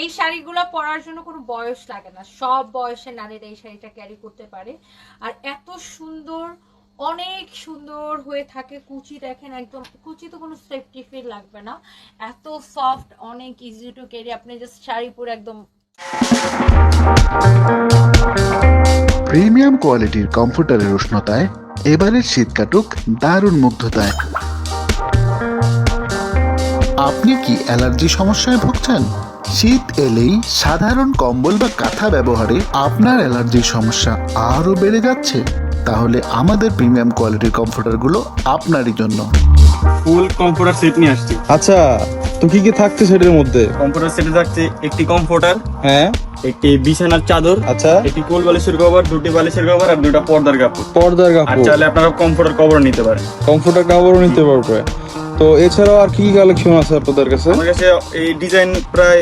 এই শাড়িগুলো পরার জন্য কোনো বয়স লাগে না। সব বয়সের নারীরা এই শাড়িটা ক্যারি করতে পারে। আর এত সুন্দর, অনেক সুন্দর হয়ে থাকে কুচি দেখেন একদম, কুচি তো কোনো সেফটি ফিল লাগবে না। এত সফট অনেক ইজি টু ক্যারি আপনি জাস্ট শাড়ি পরে একদম প্রিমিয়াম কোয়ালিটির কমফোর্টারের উষ্ণতায় এবারের শীত কাটুক দারুণ মুগ্ধতায়। আপনি কি অ্যালার্জি সমস্যায় ভুগছেন? শীত এলেই সাধারণ কম্বল বা কাঁথা ব্যবহারে আপনার অ্যালার্জির সমস্যা আরও বেড়ে যাচ্ছে। তাহলে আমাদের প্রিমিয়াম কোয়ালিটির কমফোর্টারগুলো আপনারই জন্য। ফুল কম্পিউটার সেট নিয়ে আসছি। আচ্ছা তো কি কি থাকছে সেটার মধ্যে? কম্পিউটার সেটে থাকছে একটি কম্পিউটার হ্যাঁ। একটি বিছানার চাদর আচ্ছা। একটি কোল বালিশের কভার দুটি বালিশের কভার আর দুটা পর্দার কাপড়। পর্দার আর কাপড়। চাইলে আপনারা কম্পিউটার কভার নিতে পারেন। কমফোর্টার কাপড়ও নিতে পারবে। তো এছাড়াও আর কি কালেকশন আছে আপনাদের কাছে? আমার কাছে এই ডিজাইন প্রায়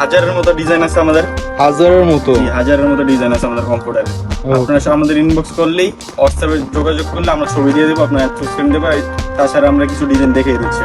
হাজারের মতো ডিজাইন আছে আমাদের। হাজারের মতো? হাজারের মতো ডিজাইন আছে আমাদের কম্পিউটারে আপনারা আমাদের ইনবক্স করলেই হোয়াটসঅ্যাপে যোগাযোগ করলে আমরা ছবি দিয়ে দেবো আপনার চুজ করে দেবো তাছাড়া আমরা কিছু ডিজাইন দেখিয়ে দিচ্ছি।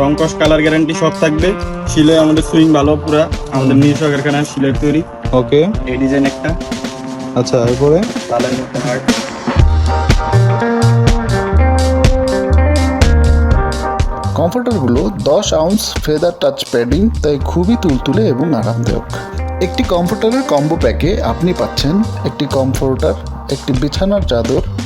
রং কস কালার গ্যারান্টি সব থাকবে। শিলে আমাদের সুইং ভালো পুরা। আমাদের নিজস্ব কারখানায় শিলের তৈরি। ওকে এই ডিজাইন একটা। আচ্ছা এরপরে? লালের মধ্যে হার্ট কমফোর্টারগুলো দশ আউন্স ফেদার টাচ প্যাডিং তাই খুবই তুলতুলে এবং আরামদায়ক। একটি কমফোর্টারের কম্বো প্যাকে আপনি পাচ্ছেন একটি কমফোর্টার একটি বিছানার চাদর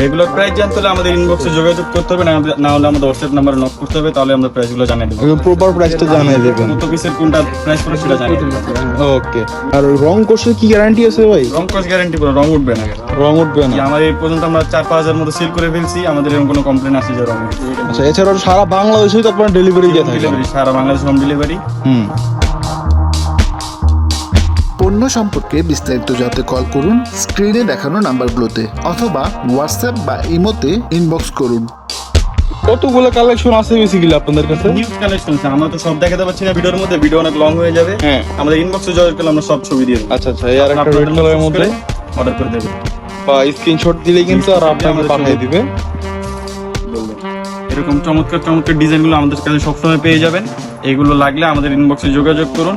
রেগুলার প্রাইস জানতে হলে আমাদের ইনবক্সে যোগাযোগ করতে হবে না হলে আমাদের হোয়াটসঅ্যাপ নাম্বারে নক করতে হবে তাহলে আমরা প্রাইসগুলো জানিয়ে দেবো। প্রপার প্রাইসটা জানিয়ে দেবেন। কত পিসের কোনটা প্রাইস পড়ে সেটা জানিয়ে দেবো। ওকে আর রং কোর্সের কি গ্যারান্টি আছে ভাই? রং কস গ্যারান্টি পুরো রং উঠবে না। রং উঠবে না। আমাদের এই পর্যন্ত আমরা চার পাঁচ হাজার মতো সেল করে ফেলছি আমাদের এরকম কোনো কমপ্লেন আসে যে রং আচ্ছা এছাড়াও সারা বাংলাদেশেই তো আপনার ডেলিভারি দিয়ে থাকেন সারা বাংলাদেশ হোম ডেলিভারি হুম। পণ্য সম্পর্কে বিস্তারিত জানতে কল করুন স্ক্রিনে দেখানো নাম্বারগুলোতে অথবা হোয়াটসঅ্যাপ বা ইমোতে ইনবক্স করুন। কতগুলো কালেকশন আছে বেসিক্যালি আপনাদের কাছে? নিউজ কালেকশন আছে। আমরা তো সব দেখাতে পারছি না ভিডিওর মধ্যে। ভিডিও অনেক লং হয়ে যাবে। হ্যাঁ। আমাদের ইনবক্সে যোগাযোগ করলে আমরা সব ছবি দিয়ে দেবো। আচ্ছা আচ্ছা এই আর একটা রেড কালারের মধ্যে? অর্ডার করে দেবো বা স্ক্রিনশট দিলেই কিন্তু আর আপনাকে পাঠিয়ে দিবে। এরকম চমৎকার চমৎকার ডিজাইনগুলো আমাদের কাছে সবসময় পেয়ে যাবেন। এগুলো লাগলে আমাদের ইনবক্সে যোগাযোগ করুন।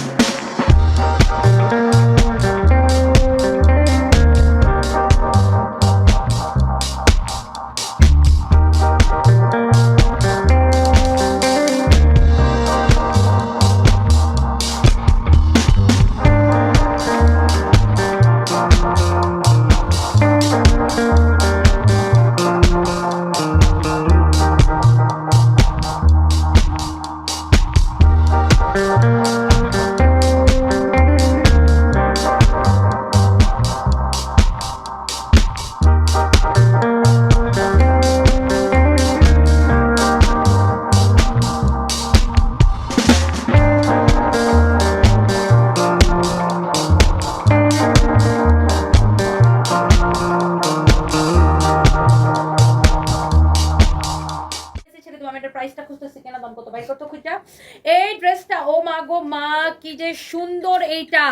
এই ড্রেসটা ও মা গো মা কি যে সুন্দর এইটা।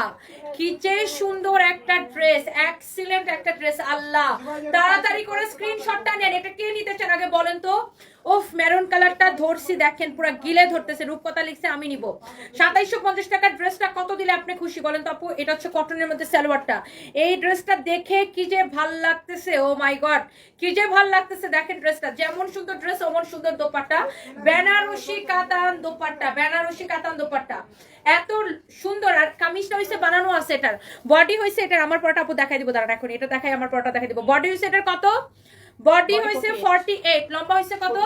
কি যে সুন্দর একটা ড্রেস এক্সিলেন্ট একটা ড্রেস, আল্লাহ। তাড়াতাড়ি করে স্ক্রিনশটটা নেন, এটা কে নিতে চান আগে বলেন তো? ওফ মেরুন কালারটা ধরছি, দেখেন, পুরো গিলে ধরতেছে, রূপকথা লিখছে, আমি নিব। সাতাইশো পঞ্চাশ টাকার ড্রেসটা কত দিলে আপনি খুশি? বলেন তো আপু, এটা হচ্ছে কটনের মধ্যে সালোয়ারটা। এই ড্রেসটা দেখে কি যে ভালো লাগতেছে ও মাই গড কি যে ভালো লাগতেছে, দেখেন ড্রেসটা। যেমন সুন্দর ড্রেস, অমন সুন্দর দোপাট্টা। বেনারসি কাতান দোপাট্টা, বেনারসি কাতান দোপাট্টা। এত সুন্দর আর কামিজটা হইছে, বানানো আছে এটার। বডি হইছে এটার, আমার পরটা আপু দেখাই দিব, দাঁড়ান এখন, এটা দেখাই, আমার পরটা দেখাই দিব। বডি হইছে এটার কত? বডি হইছে 48 লম্বা হইছে কত?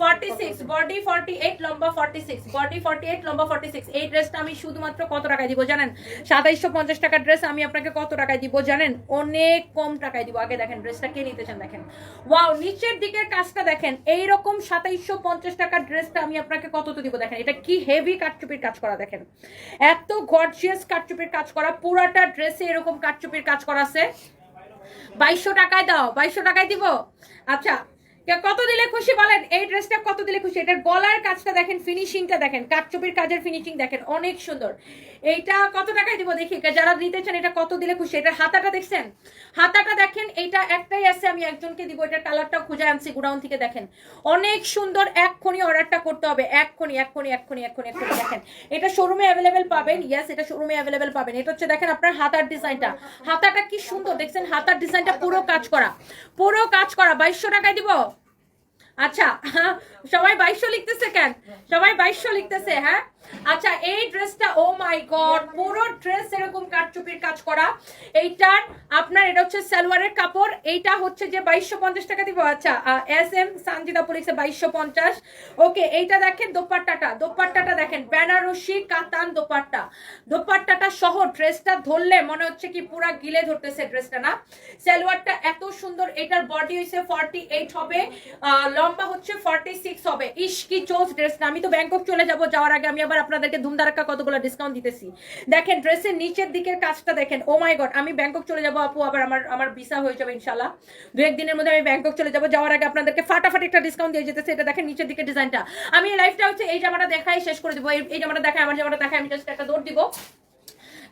46 বডি 48 লম্বা 46 বডি 48 লম্বা 46 এই ড্রেসটা আমি শুধুমাত্র কত টাকায় দিব জানেন? 2750 টাকার ড্রেস আমি আপনাকে কত টাকায় দিব জানেন? অনেক কম টাকায় দিব। আগে দেখেন ড্রেসটা কে নিতে চান দেখেন। ওয়াও নিচের দিকের কাজটা দেখেন। এই রকম 2750 টাকার ড্রেসটা আমি আপনাকে কত তো দিব দেখেন? এটা কি হেভি কাটচুপির কাজ করা দেখেন? এত গর্জিয়াস কাটচুপির কাজ করা। পুরাটা ড্রেসে এরকম কাটচুপির কাজ করা আছে। বাইশশো টাকায় দাও বাইশশো টাকায় দিব। আচ্ছা কত দিলে খুশি বলেন? এই ড্রেসটা কত দিলে খুশি? এটার গলার কাজটা দেখেন ফিনিশিংটা দেখেন, কাঠচুপির কাজের ফিনিশিং দেখেন, অনেক সুন্দর। এইটা কত টাকায় দিব দেখি? যারা নিতে চান, এটা কত দিলে খুশি? এটার হাতাটা দেখছেন? হাতাটা দেখেন, এইটা একটাই আছে, আমি একজনকে দিব, এটার কালারটাও খুঁজে আনছি, গোডাউন থেকে দেখেন। অনেক সুন্দর, এক্ষুনি অর্ডারটা করতে হবে, এক্ষুনি এক্ষুনি এক্ষুনি এক্ষুনি এক্ষুনি দেখেন। এটা শোরুমে অ্যাভেলেবেল পাবেন ইয়াস এটা শোরুমে অ্যাভেলেবেল পাবেন। এটা হচ্ছে দেখেন আপনার হাতার ডিজাইনটা হাতাটা কি সুন্দর, দেখছেন? হাতার ডিজাইনটা পুরো কাজ করা। পুরো কাজ করা, বাইশশো টাকায় দিব? আচ্ছা সবাই লিখতেছে কেন? সবাই লিখতেছে হ্যাঁ? আচ্ছা এই ড্রেসটা ও মাই গড পুরো ড্রেস এরকম কাজ করা। এইটার আপনার এটা হচ্ছে সালোয়ারের কাপড় এইটা হচ্ছে যে বাইশশো পঞ্চাশ টাকা দিব। আচ্ছা এস এম সানজিদা পুলিশে বাইশশো পঞ্চাশ। ওকে এইটা দেখেন দোপাট্টাটা দোপাট্টাটা দেখেন বেনারসি কাতান দোপাট্টা। দোপাট্টাটা সহ ড্রেসটা ধরলে মনে হচ্ছে কি পুরা গিলে ধরতেছে ড্রেসটা না। সালোয়ারটা এত সুন্দর এটার বডি হচ্ছে ফর্টি এইট হবে আহ, লম্বা হচ্ছে ফর্টি সিক্স হবে। ইস, কি চোস ড্রেসটা আমি তো ব্যাংকক চলে যাব, যাওয়ার আগে আমি আবার আপনাদেরকে ধুমধারাক্কা কতগুলো ডিসকাউন্ট দিতেছি। দেখেন ড্রেসের নিচের দিকের কাজটা দেখেন। ও মাই গড আমি ব্যাংকক চলে যাব, আপু, আবার আমার আমার ভিসা হয়ে যাবে ইনশাল্লাহ দু একদিনের মধ্যে আমি ব্যাংকক চলে যাব, যাওয়ার আগে আপনাদেরকে ফাটাফাটি একটা ডিসকাউন্ট দিয়ে যেতেছে। এটা দেখেন, নিচের দিকের ডিজাইনটা আমি লাইফটা হচ্ছে এই জামাটা দেখাই শেষ করে দিব। এই- এই জামাটা দেখাই, আমার জামাটা দেখাই, আমি জাস্ট একটা দৌড় দিব।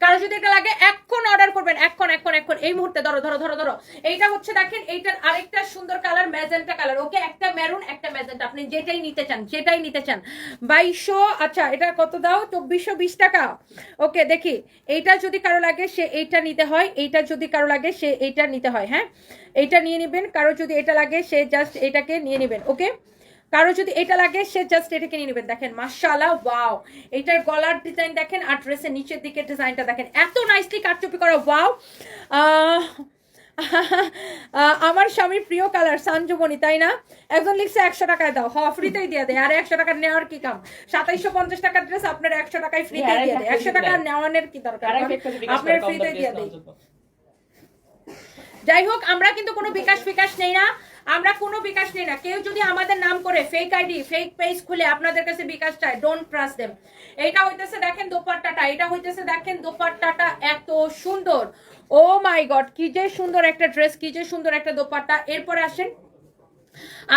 কারও যদি এটা লাগে এখন অর্ডার করবেন এখন এখন এখন এই মুহূর্তে ধরো ধরো ধরো ধরো। এইটা হচ্ছে দেখেন, এইটার আরেকটা সুন্দর কালার ম্যাজেন্টা কালার ওকে, একটা মেরুন একটা ম্যাজেন্টা আপনি যেটাই নিতে চান, যেটাই নিতে চান। বাইশশো আচ্ছা এটা কত দাও? চব্বিশশো বিশ টাকা। ওকে, দেখি। এইটা যদি কারও লাগে, সে এইটা নিতে হয়। এইটা যদি কারও লাগে, সে এইটা নিতে হয় হ্যাঁ? এইটা নিয়ে নেবেন। কারও যদি এটা লাগে, সে জাস্ট এটাকে নিয়ে নেবেন, ওকে? কারও যদি এটা লাগে সে জাস্ট এটাকে নিয়ে নেবেন। দেখেন মাশাআল্লাহ ওয়াও এটার গলার ডিজাইন দেখেন আর ড্রেসের নিচের দিকে ডিজাইনটা দেখেন। এত নাইসলি কাটচুপি করা ওয়াও আমার স্বামীর প্রিয় কালার সানজুমনি তাই না? একজন লিখছে একশো টাকায় দাও। হ ফ্রিতেই দিয়ে দেয়। আর একশো টাকা নেওয়ার কি কাম? সাতাইশো পঞ্চাশ টাকার ড্রেস আপনার একশো টাকায় ফ্রিতে দিয়ে দেয়। একশো টাকা নেওয়ানোর কি দরকার? আপনার ফ্রিতে দিয়ে দেয় যাই হোক আমরা কিন্তু কোনো বিকাশ বিকাশ নেই না। আমরা কোনো বিকাশ নিই না। কেউ যদি আমাদের নাম করে ফেক আইডি ফেক পেজ খুলে আপনাদের কাছে বিকাশ চায় ডোন্ট ট্রাস্ট দেম এটা হইতেছে দেখেন দোপাট্টাটা, এটা হইতেছে দেখেন দোপাট্টাটা এত সুন্দর। ও মাই গড কি যে সুন্দর একটা ড্রেস কি যে সুন্দর একটা দোপাট্টা। এরপরে আসেন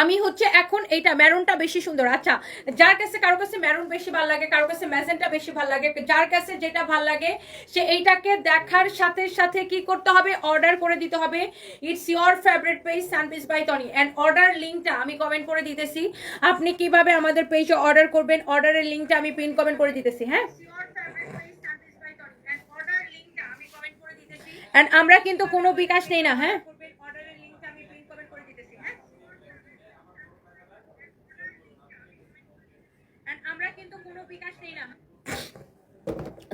আমি হচ্ছে এখন এইটা ম্যারুনটা বেশি সুন্দর। আচ্ছা যার কাছে কারও কাছে ম্যারুন বেশি ভালো লাগে কারও কাছে ম্যাজেন্টা বেশি ভালো লাগে যার কাছে যেটা ভালো লাগে সে এইটাকে দেখার সাথে সাথে কি করতে হবে? অর্ডার করে দিতে হবে। It's your favourite page sunpiece by Tony and order লিঙ্কটা আমি কমেন্ট করে দিতেছি। আপনি কীভাবে আমাদের পেজে অর্ডার করবেন? অর্ডারের লিঙ্কটা আমি পিন কমেন্ট করে দিতেছি হ্যাঁ? এন্ড আমরা কিন্তু কোনো বিকাশ নেই না হ্যাঁ And আমরা কিন্তু কোনো বিকাশ নেই না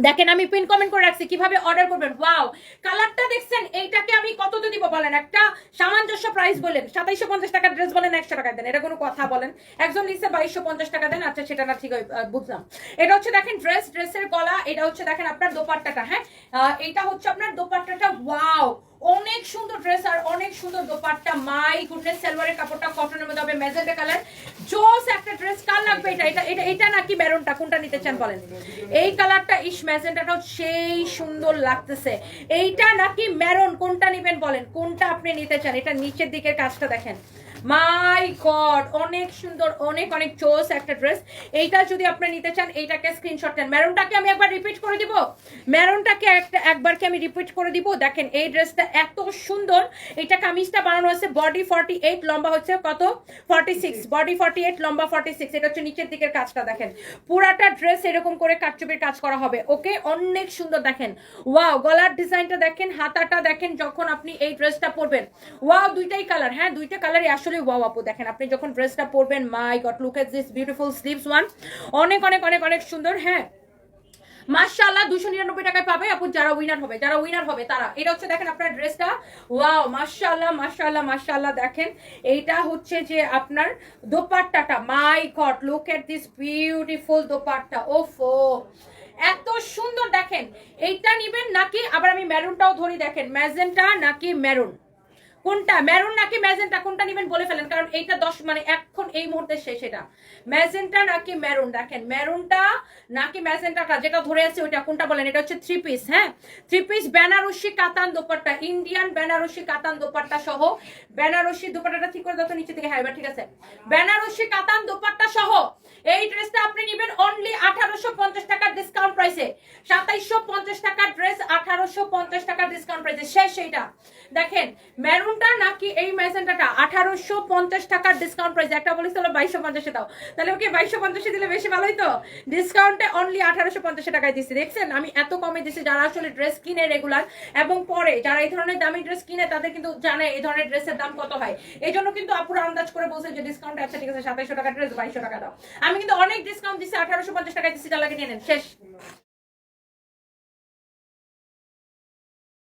দেখেন, আমি পিন কমেন্ট করে রাখছি, কীভাবে অর্ডার করবেন? ওয়াও কালারটা দেখছেন, এইটাকে আমি কততে দিব বলেন? একটা সামঞ্জস্য প্রাইস বলেন সাতাইশো পঞ্চাশ টাকার ড্রেস বলেন, একশো টাকা দেন। এটা কোনো কথা বলেন। একজন লিখছে বাইশশো পঞ্চাশ টাকা দেন আচ্ছা সেটা না ঠিক বুঝলাম। এটা হচ্ছে দেখেন ড্রেস ড্রেসের গলা, এটা হচ্ছে দেখেন আপনার দোপাট্টাটা হ্যাঁ? এটা হচ্ছে আপনার দোপাট্টাটা ওয়াও অনেক সুন্দর ড্রেস আর অনেক সুন্দর দোপাট্টা। মাই গুডনেস সালোয়ারের কাপড়টা কটনের মধ্যে হবে মেজেন্টা কালার জোস একটা ড্রেস কার লাগবে এটা? এটা এটা এটা নাকি মেরুনটা? কোনটা নিতে চান বলেন? এই কালারটা ইস মেজেন্টাটাও সেই সুন্দর লাগতেছে। এইটা নাকি মেরুন? কোনটা নেবেন বলেন? কোনটা আপনি নিতে চান? এটা নিচের দিকের কাজটা দেখেন। মাই গড অনেক সুন্দর অনেক অনেক চোস একটা ড্রেস এইটা যদি আপনি নিতে চান এইটাকে স্ক্রিনশট নেন মেরুনটাকে আমি একবার রিপিট করে দিব। মেরুনটাকে একটা একবারকে আমি রিপিট করে দিব। দেখেন এই ড্রেসটা এত সুন্দর। এটা কামিজটা বানানো আছে। বডি ফর্টি এইট লম্বা হচ্ছে কত? Forty six body forty eight লম্বা ফর্টি সিক্স এটা হচ্ছে নিচের দিকের কাজটা দেখেন। পুরাটা ড্রেস এরকম করে কাটচুপির কাজ করা হবে। ওকে? অনেক সুন্দর দেখেন। ওয়াও গলার ডিজাইনটা দেখেন হাতাটা দেখেন যখন আপনি এই ড্রেসটা পরবেন। ওয়াও দুইটাই কালার হ্যাঁ দুইটা কালারই আসলে ওয়াও আপু, দেখেন আপনি যখন ড্রেসটা পরবেন my god look at this beautiful sleeves one অনেক অনেক অনেক অনেক সুন্দর হ্যাঁ? মাশাআল্লাহ দুশো নিরানব্বই টাকায় পাবে আপু, যারা উইনার হবে, যারা উইনার হবে তারা। এটা হচ্ছে, দেখেন আপনার ড্রেসটা। ওয়াও, মাশাআল্লাহ মাশাআল্লাহ মাশাআল্লাহ, দেখেন। এইটা হচ্ছে যে আপনার দোপাট্টাটা। My god look at this beautiful dupatta. ওফো! এত সুন্দর, দেখেন। এইটা নিবেন নাকি, আবার আমি মেরুনটাও ধরি, দেখেন। ম্যাজেন্টা নাকি মেরুন কোনটা? মেরুন নাকি ম্যাজেন্টা কোনটা নেবেন বলে ফেলেন? কারণ এইটা দশ মানে এখন এই মুহূর্তে শেষ এটা ম্যাজেন্টা নাকি মেরুন দেখেন মেরুনটা নাকি ম্যাজেন্টাটা যেটা ধরে আছে ওইটা। কোনটা বলেন? এটা হচ্ছে থ্রি পিস হ্যাঁ? Three piece Banarasi katan dupatta Indian Banarasi কাতান দোপাট্টা সহ। বেনারসি দোপাট্টাটা ঠিক করে দাও তো নিচে থেকে। হ্যাঁ এবার ঠিক আছে। বেনারসি কাতান দোপাট্টা সহ। এই ড্রেসটা আপনি নেবেন অনলি আঠারোশো পঞ্চাশ টাকার ডিসকাউন্ট প্রাইসে সাতাইশশো পঞ্চাশ টাকার ড্রেস আঠারোশো পঞ্চাশ টাকার ডিসকাউন্ট প্রাইসে শেষ সেইটা দেখেন মেরুনটা নাকি এই ম্যাজেন্টাটা আঠারোশো পঞ্চাশ টাকার ডিসকাউন্ট প্রাইস একটা বলিস তাহলে বাইশশো পঞ্চাশে দাও। তাহলে ওকে বাইশশো পঞ্চাশে দিলে বেশি ভালোই তো? ডিসকাউন্টে অনলি আঠারোশো পঞ্চাশ টাকায় দিচ্ছি দেখছেন? আমি এত কমে দিচ্ছি যারা আসলে ড্রেস কিনে রেগুলার এবং পরে যারা এই ধরনের দামি ড্রেস কিনে, তাদের কিন্তু জানে এই ধরনের ড্রেসের দাম কত হয়। এই জন্য কিন্তু আপুরা আন্দাজ করে বলছে যে ডিসকাউন্ট আছে ঠিক আছে, সাতাইশশো টাকা ড্রেস বাইশশো টাকা দাও। আমি কিন্তু অনেক ডিসকাউন্ট দিচ্ছি আঠারোশো পঞ্চাশ টাকায় দিচ্ছি যা লাগে নিয়ে নেন। শেষ।